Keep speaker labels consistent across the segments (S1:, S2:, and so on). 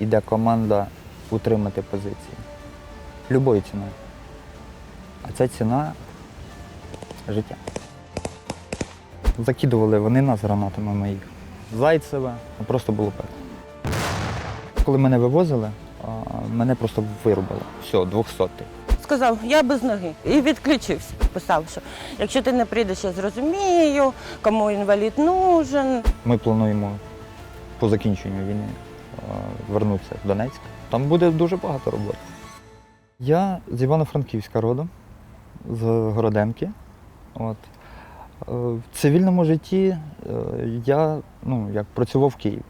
S1: іде команда утримати позиції. Любою ціною. А ця ціна життя. Закидували вони нас гранатами моїх. Зайцеве, просто було пекло. Коли мене вивозили, мене просто вирубило. Все, 200
S2: Сказав, я без ноги. І відключився. Писав, що якщо ти не прийдеш, я зрозумію, кому інвалід нужен.
S1: Ми плануємо по закінченню війни вернутися в Донецьк. Там буде дуже багато роботи. Я з Івано-Франківська родом, з Городенки. От. Е, В цивільному житті е, я ну, як працював в Києві.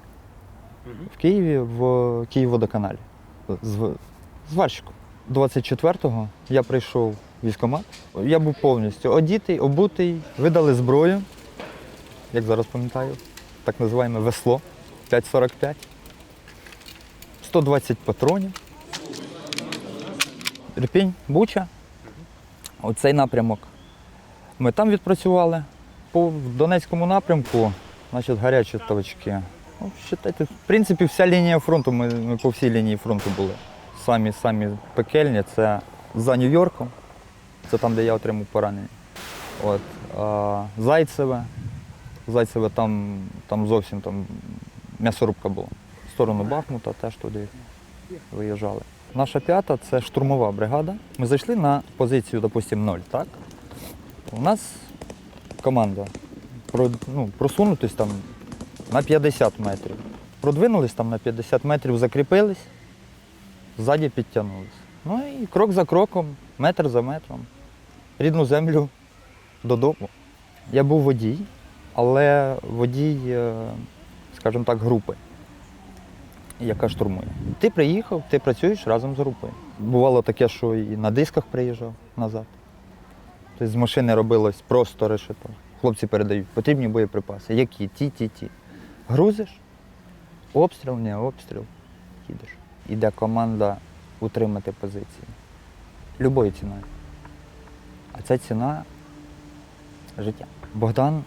S1: В Києві в Київводоканалі. З, зварщиком. 24-го я прийшов в військкомат. Я був повністю одітий, обутий, видали зброю, як зараз пам'ятаю, так називаємо весло 5,45, 120 патронів. Рпінь, Буча. Оцей напрямок. Ми там відпрацювали. По Донецькому напрямку, значить, гарячі точки. Ну, считайте, в принципі, вся лінія фронту, ми, ми по всій лінії фронту були. Самі самі пекельні це за Нью-Йорком. Це там, де я отримав поранення. От, а, Зайцеве. Зайцеве там, там зовсім там м'ясорубка була. Сторону Бахмута теж туди виїжджали. Наша п'ята це штурмова бригада. Ми зайшли на позицію, допустимо, 0, так? У нас команда ну, просунутись там на 50 метрів. Продвинулись там на 50 метрів, закріпились, ззаді підтягнулись. Ну і крок за кроком, метр за метром, рідну землю додому. Я був водій, але водій, е, скажімо так, групи, яка штурмує. Ти приїхав, ти працюєш разом з групою. Бувало таке, що і на дисках приїжджав назад. Тобто з машини робилось просто решето. Хлопці передають, потрібні боєприпаси. Які? Ті, ті, ті. Грузиш, обстріл, не обстріл, їдеш. Іде команда утримати позиції. Любою ціною. А ця ціна життя. Богдан,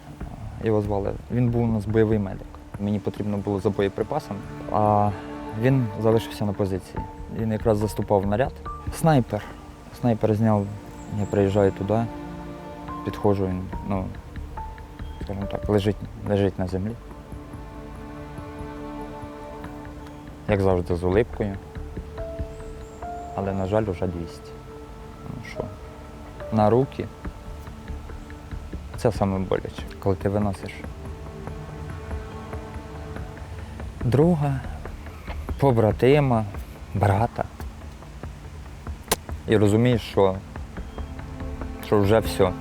S1: його звали, він був у нас бойовий медик. Мені потрібно було за боєприпасами, а він залишився на позиції. Він якраз заступав наряд. Снайпер. Снайпер зняв, я приїжджаю туди, підходжу, він, ну, скажімо так, лежить, лежить на землі. Як завжди, з улипкою. Але, на жаль, вже 200. Ну що, на руки. Це саме боляче, коли ти виносиш друга, побратима, брата. І розумієш, що, що вже все.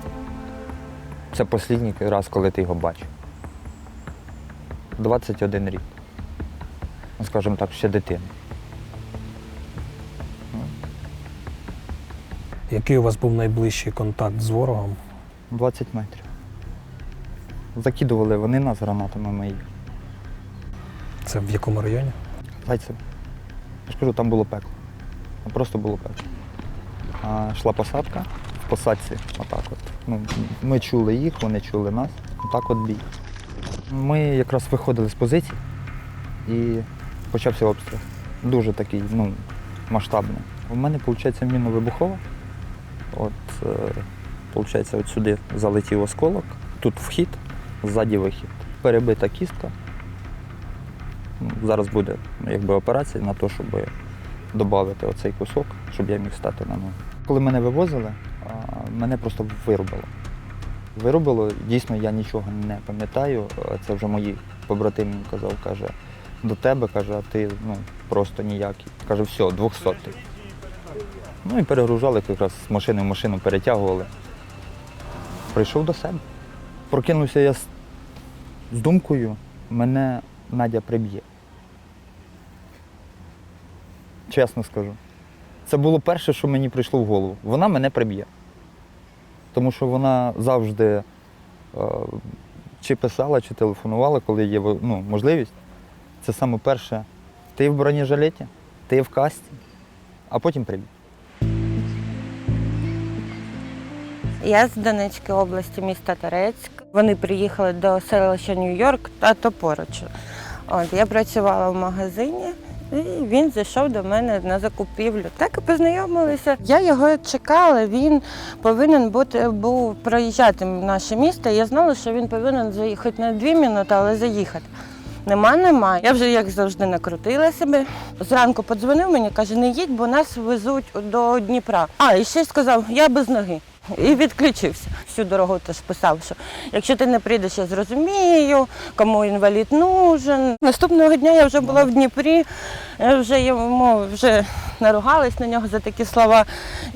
S1: Це останній раз, коли ти його бачив. 21 рік. Ну, скажімо так, ще дитина.
S3: Який у вас був найближчий контакт з ворогом?
S1: 20 метрів. Закидували вони нас гранатами мої.
S3: Це в якому районі?
S1: Зайцеве. Я ж кажу, там було пекло. Просто було пекло. А йшла посадка в посадці, отак от. Ну, ми чули їх, вони чули нас. Отак от бій. Ми якраз виходили з позиції і почався обстріл. Дуже такий, ну, масштабний. У мене, виходить, мінно-вибухова. От, е, виходить, от сюди залетів осколок, тут вхід, ззаді вихід. Перебита кістка. Зараз буде якби, операція на те, щоб додати оцей кусок, щоб я міг стати на ноги. Коли мене вивозили, мене просто вирубило. Вирубило, дійсно, я нічого не пам'ятаю. Це вже мої побратим мені казав, каже, до тебе, каже, а ти ну, просто ніякий. Каже, все, 200. Ну і перегружали якраз з машини в машину перетягували. Прийшов до себе. Прокинувся я з думкою, мене Надя приб'є. Чесно скажу. Це було перше, що мені прийшло в голову. Вона мене приб'є. Тому що вона завжди е, чи писала, чи телефонувала, коли є ну, можливість. Це саме перше. Ти в бронежилеті, ти в касті, а потім приб'є.
S2: Я з Донецької області, міста Торецьк. Вони приїхали до селища Нью-Йорк та то поруч. От, я працювала в магазині І він зайшов до мене на закупівлю. Так і познайомилися. Я його чекала. Він повинен бути був проїжджати наше місто. Я знала, що він повинен заїхати не дві минути, але заїхати. Нема, нема. Я вже як завжди накрутила себе. Зранку подзвонив мені, каже, не їдь, бо нас везуть до Дніпра. А, і ще сказав, я без ноги. І відключився. Всю дорогу теж писав, що якщо ти не прийдеш, я зрозумію, кому інвалід нужен. Наступного дня я вже була в Дніпрі, вже йому вже наругалась на нього за такі слова.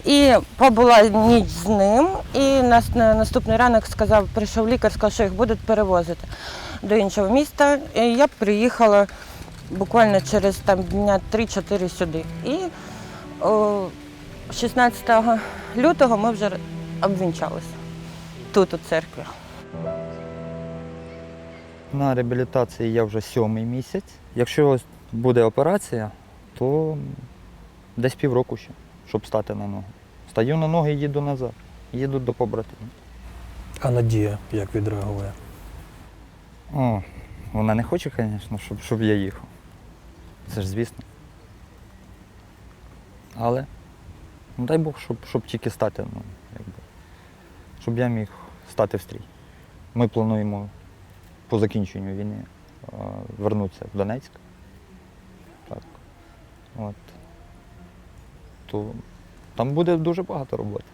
S2: І побула ніч з ним. І нас на наступний ранок сказав, прийшов лікар, сказав, що їх будуть перевозити до іншого міста. І я приїхала буквально через там дня 3-4 сюди. І о, 16 лютого ми вже обвінчалися тут, у церкві.
S1: На реабілітації я вже сьомий місяць. Якщо буде операція, то десь півроку ще, щоб стати на ноги. Стаю на ноги і їду назад. Їду до побратимів.
S3: А Надія як відреагує?
S1: О, вона не хоче, звісно, щоб, щоб я їхав. Це ж звісно. Але ну, дай Бог, щоб, щоб тільки стати, ну, щоб я міг стати в стрій. Ми плануємо по закінченню війни е, вернутися в Донецьк. Так. От. То там буде дуже багато роботи.